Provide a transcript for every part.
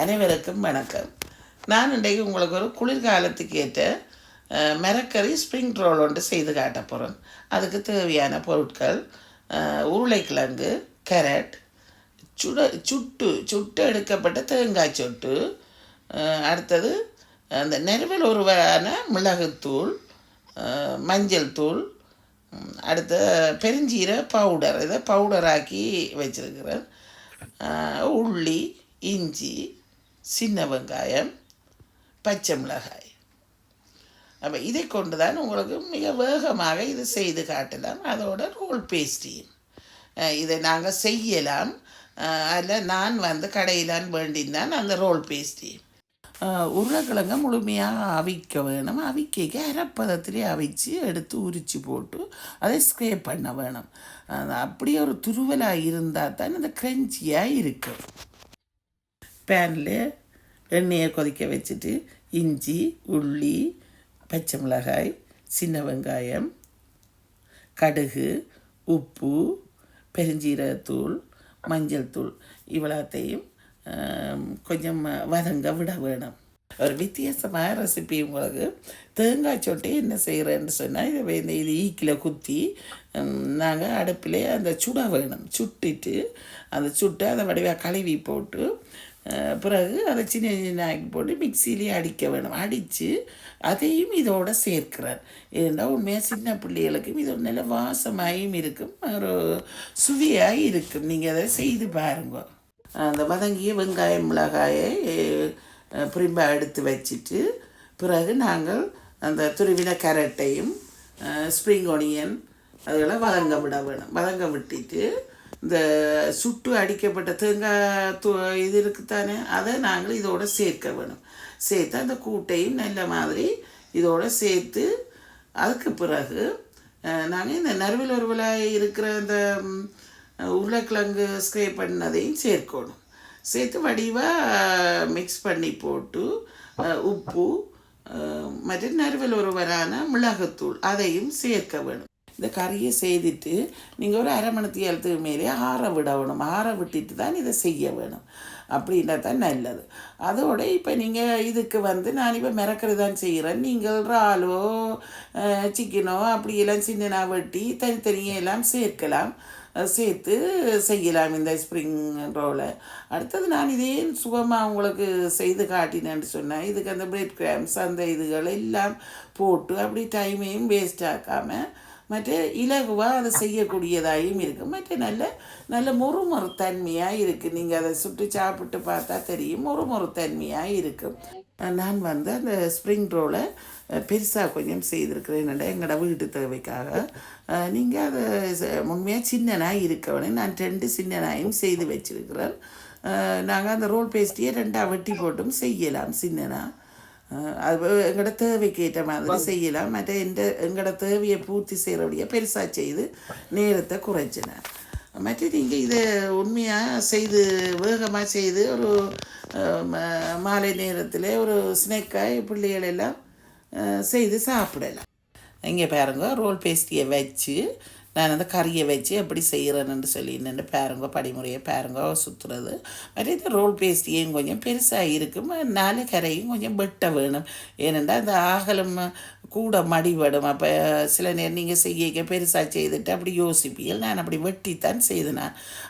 அனைவருக்கும் வணக்கம். நான் இன்றைக்கு உங்களுக்கு ஒரு குளிர்காலத்துக்கு ஏற்ற மரக்கறி ஸ்ப்ரிங் ரோல் ஒன்று செய்து காட்ட போகிறேன் அதுக்கு தேவையான பொருட்கள் உருளைக்கிழங்கு கேரட் சுட சுட்டு சுட்டு எடுக்கப்பட்ட தேங்காய் சொட்டு அடுத்தது அந்த நெருவில் உருவான மிளகுத்தூள் மஞ்சள் தூள் அடுத்த பெருஞ்சீர பவுடர் இதை பவுடராக்கி வச்சுருக்கிறேன். உள்ளி இஞ்சி சின்ன வெங்காயம் பச்சை மிளகாய். அப்போ இதை கொண்டு தான் உங்களுக்கு மிக வேகமாக இது செய்து காட்டலாம். அதோட ரோல் பேஸ்டியும் இதை நாங்கள் செய்யலாம். அதில் நான் வந்து கடையிலான் வேண்டினான் அந்த ரோல் பேஸ்டி உருளைக்கிழங்க முழுமையாக அவிக்க வேணும். அவிக்க அரைப்பதத்திலே அவிச்சு எடுத்து உரிச்சு போட்டு அதை ஸ்க்ரேப் பண்ண வேணும். அப்படியே ஒரு துருவலாக இருந்தால் தான் அந்த க்ரன்ச்சியாக இருக்கும். பேனில் எண்ணெயை கொதிக்க வச்சுட்டு இஞ்சி உள்ளி பச்சை மிளகாய் சின்ன வெங்காயம் கடுகு உப்பு பெருஞ்சீரகத்தூள் மஞ்சள் தூள் இவ்வளோத்தையும் கொஞ்சம் வதங்க விட வேணும். ஒரு வித்தியாசமான ரெசிபி உங்களுக்கு. தேங்காய் சொட்டி என்ன செய்கிறேன்னு சொன்னால் இதை இந்த இது ஈக்கில் குத்தி நாங்கள் அடுப்பிலே அந்த சுட வேணும். சுட்டிட்டு அந்த சுட்டு அதை வடிவாக கழுவி போட்டு பிறகு அதை சின்ன சின்ன ஆக்கி போட்டு மிக்சியிலே அடிக்க வேணும். அடித்து அதையும் இதோடு சேர்க்கிறார். ஏன்னா உண்மையாக சின்ன பிள்ளைகளுக்கும் இது ஒரு நல்ல வாசமாயும் இருக்கும் ஒரு சுவையாக இருக்கும். நீங்கள் அதை செய்து பாருங்க. அந்த வதங்கிய வெங்காயம் மிளகாயை பிரிம்பாக எடுத்து வச்சுட்டு பிறகு நாங்கள் அந்த துருவின கேரட்டையும் ஸ்ப்ரிங் ஒனியன் அதெல்லாம் வதங்க விட வேணும். வதங்க விட்டுட்டு இந்த சுட்டு அடிக்கப்பட்ட தேங்காய் து இது இருக்குத்தானே? அதை நாங்கள் இதோட சேர்க்க வேணும். சேர்த்து அந்த கூட்டையும் நல்ல மாதிரி இதோட சேர்த்து அதுக்கு பிறகு நாங்கள் இந்த நறுவில் உருவலாக இருக்கிற அந்த உருளைக்கிழங்கு ஸ்க்ரே பண்ணதையும் சேர்க்கணும். சேர்த்து வடிவாக மிக்ஸ் பண்ணி போட்டு உப்பு மற்றும் நறுவில் ஒருவரான மிளகுத்தூள் அதையும் சேர்க்க வேணும். இந்த கறியை செய்துட்டு நீங்கள் ஒரு அரை மணி நேரத்துக்கு மேலே ஆற விடணும் ஆற விட்டுட்டு தான் இதை செய்ய வேணும். அப்படின்னா தான் நல்லது. அதோட இப்போ நீங்கள் இதுக்கு வந்து நான் இப்போ மிரக்கிறது தான் செய்கிறேன் நீங்கள் இறாலோ சிக்கனோ அப்படியெல்லாம் சின்னனா வெட்டி தனித்தனியாக எல்லாம் சேர்க்கலாம். சேர்த்து செய்யலாம் இந்த ஸ்ப்ரிங் ரோலை அடுத்தது நான் இதே சுகமாக உங்களுக்கு செய்து காட்டினேன்னு சொன்னேன் இதுக்கு அந்த பிரெட் கிராம்ஸ் அந்த இதுகள் எல்லாம் போட்டு அப்படி டைமையும் வேஸ்ட் ஆக்காமல் மற்ற இலகுவாக அதை செய்யக்கூடியதாயும் இருக்குது மற்ற நல்ல நல்ல முறுமுறுத்தன்மையாக இருக்குது நீங்கள் அதை சுட்டு சாப்பிட்டு பார்த்தா தெரியும். முறுமுறுத்தன்மையாக இருக்கும் நான் வந்து அந்த ஸ்ப்ரிங் ரோலை பெருசாக கொஞ்சம் செய்திருக்கிறேன். எங்களோட வீட்டு தேவைக்காக. நீங்கள் அதை உண்மையாக சின்னனாக இருக்கவனே நான் ரெண்டு சின்னனாயும் செய்து வச்சிருக்கிறேன். நாங்கள் அந்த ரோல் பேஸ்டியை ரெண்டாக வெட்டி போட்டும் செய்யலாம். சின்னனா. அது எங்களோட தேவைக்கு ஏற்ற மாதிரி செய்யலாம். மற்ற எந்த எங்களோட தேவையை பூர்த்தி செய்கிறபடியாக பெருசாக செய்து நேரத்தை குறைச்சினேன் மற்ற நீங்கள் இதை உண்மையாக செய்து வேகமாக செய்து ஒரு மாலை நேரத்தில் ஒரு ஸ்னேக்காய் பிள்ளைகள் எல்லாம் செய்து சாப்பிடலாம். இங்கே பாருங்க ரோல் பேஸ்டியை வச்சு நான் அந்த கறியை வச்சு எப்படி செய்கிறேன்னு சொல்லி நின்று பாருங்க படிமுறையை பாருங்க சுற்றுறது மாதிரி இந்த ரோல் பேஸ்டியும் கொஞ்சம் பெருசாக இருக்கும். நாலு கரையும் கொஞ்சம் வெட்ட வேணும். ஏனென்றால் அந்த ஆகலம் கூட மடிபடும். அப்போ சில நேரம் நீங்கள் செய்ய பெருசாக செய்துட்டு அப்படி யோசிப்பீங்க நான் அப்படி வெட்டித்தான் செய்தேன்.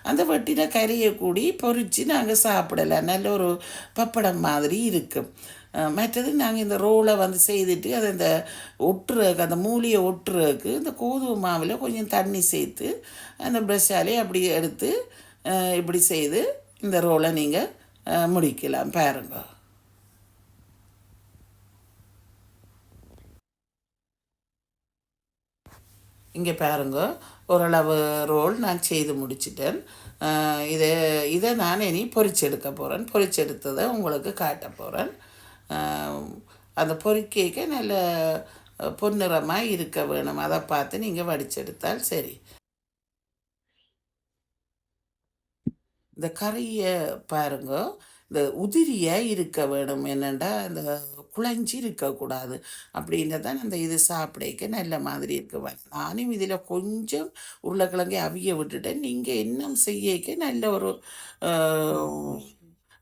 அந்த வெட்டின கறியை கூடி பொறிச்சு நாங்கள் சாப்பிடலாம். நல்ல ஒரு பப்படம் மாதிரி இருக்கும். மற்றது நாங்கள் இந்த ரோலை வந்து செய்துட்டு அதை இந்த ஒட்டுறதுக்கு அந்த மூலியை ஒட்டுறதுக்கு இந்த கோதுமை மாவில் கொஞ்சம் தண்ணி சேர்த்து அந்த ப்ரெஷ்ஷாலே அப்படி எடுத்து இப்படி செய்து இந்த ரோலை நீங்கள் முடிக்கலாம். பாருங்க. இங்கே பாருங்க. ஓரளவு ரோல் நான் செய்து முடிச்சிட்டேன். இதை இதை நான் இனி பொறிச்செடுக்க போகிறேன் பொரிச்செடுத்ததை உங்களுக்கு காட்ட போகிறேன் அந்த பொரிக்கைக்கு நல்ல பொன்னிறமாக இருக்க வேணும். அதை பார்த்து நீங்கள் வடிச்செடுத்தால் சரி. இந்த கறியை பாருங்க. இந்த உதிரியாக இருக்க வேணும். என்னென்னா இந்த குழஞ்சி இருக்கக்கூடாது அப்படின்னு தான் அந்த இது சாப்பிடக்க நல்ல மாதிரி இருக்குவேன் நானும் இதில் கொஞ்சம் உருளைக்கிழங்கை அவிய விட்டுட்டேன் நீங்கள் இன்னும் செய்யக்க நல்ல ஒரு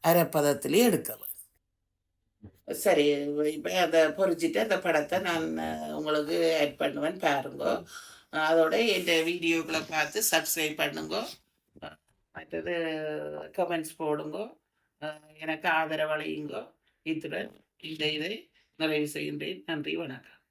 அரைப்பதத்துலேயே அரைப்பதத்திலே எடுக்க சரி இப்போ அதை பொறிச்சிட்டு அந்த படத்தை நான் உங்களுக்கு ஆட் பண்ணுவேன் பாருங்க. அதோட இந்த வீடியோக்களை பார்த்து சப்ஸ்கிரைப் பண்ணுங்க. மற்றது கமெண்ட்ஸ் போடுங்க. எனக்கு ஆதரவளியுங்க இத்துடன் இந்த இதை நிறைவு செய்கின்றேன். நன்றி வணக்கம்.